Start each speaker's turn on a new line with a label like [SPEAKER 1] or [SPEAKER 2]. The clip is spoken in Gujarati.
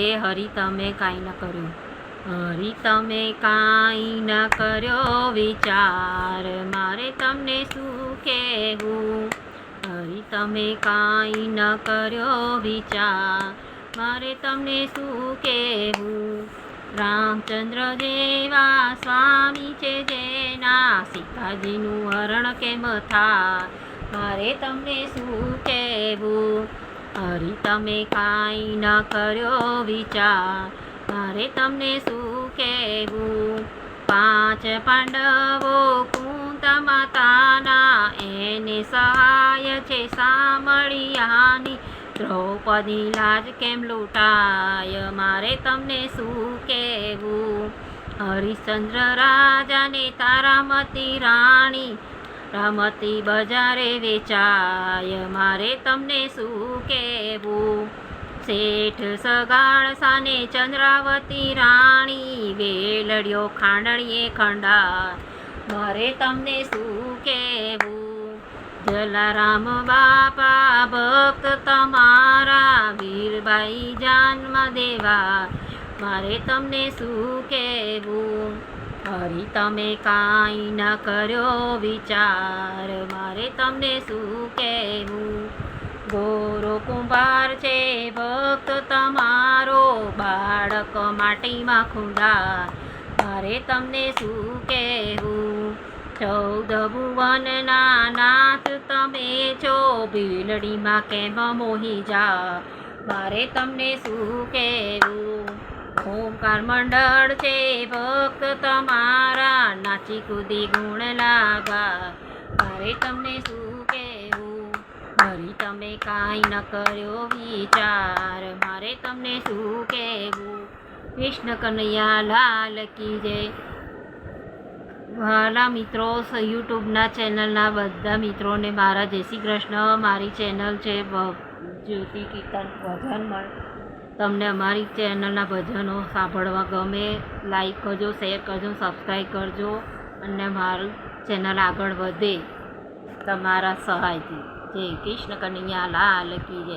[SPEAKER 1] હે હરી, તમે કાંઈ ન કર્યું. હરી, તમે કાંઈ ન કર્યો વિચાર. મારે તમને શું કહેવું? હરી, તમે કાંઈ ન કર્યો વિચાર. મારે તમને શું કહેવું? રામચંદ્ર જેવા સ્વામી છે જેના સીતાજીનું હરણ કેમ થાય મારે તમને શું કહેવું? હરી તમે કાંઈ ન કર્યો વિચાર. મારે તમને શું કહેવું? પાંચ પાંડવો કુંતા માતાના એને સહાય છે સામળિયાની. દ્રૌપદી લાજ કેમ લૂંટાય? મારે તમને શું કહેવું? હરિશ્ચંદ્ર રાજાને તારામતી રાણી રમતી બજારે વેચાય. મારે તમને શું કહેવું? શેઠ સગાળ સાને ચંદ્રાવતી રાણી વેલડ્યો ખાંડણીએ ખંડા મારે તમને શું કહેવું? જલારામ બાપા, ભક્ત તમારા વીરબાઈ જાનમાં દેવા. મારે તમને શું કહેવું? હરી તમે કાંઈ ન કર્યો વિચાર. મારે તમને શું કહેવું? ગોરો કુંભાર છે, ભક્ત તમારો. બાળક માટીમાં ખુંડા મારે તમને શું કહેવું? ચૌદ ભુવનના નાથ તમે છો, ભીલડીમાં કેમ મોહી જા? મારે તમને શું કહેવું? ઓમકાર મંડળ છે, ભક્ત તમારા નાચી કૂદી ગુણ લાગા મારે તમને શું કહેવું? મારી તમે કાંઈ ન કર્યો વિચાર. મારે તમને શું કહેવું? કૃષ્ણ કનૈયા લાલ કી જય. વાલા મિત્રો યુટ્યુબના ચેનલના બધા મિત્રોને મારા જય શ્રી કૃષ્ણ. મારી ચેનલ છે જ્યોતિ કીર્તન ભજન મળ તમને અમારી ચેનલના ભજનો સાંભળવા ગમે લાઈક કરજો શેર કરજો સબસ્ક્રાઈબ કરજો અને મારું ચેનલ આગળ વધે તમારા સહાયથી. જય કૃષ્ણ કનૈયા, લાલ કી જય.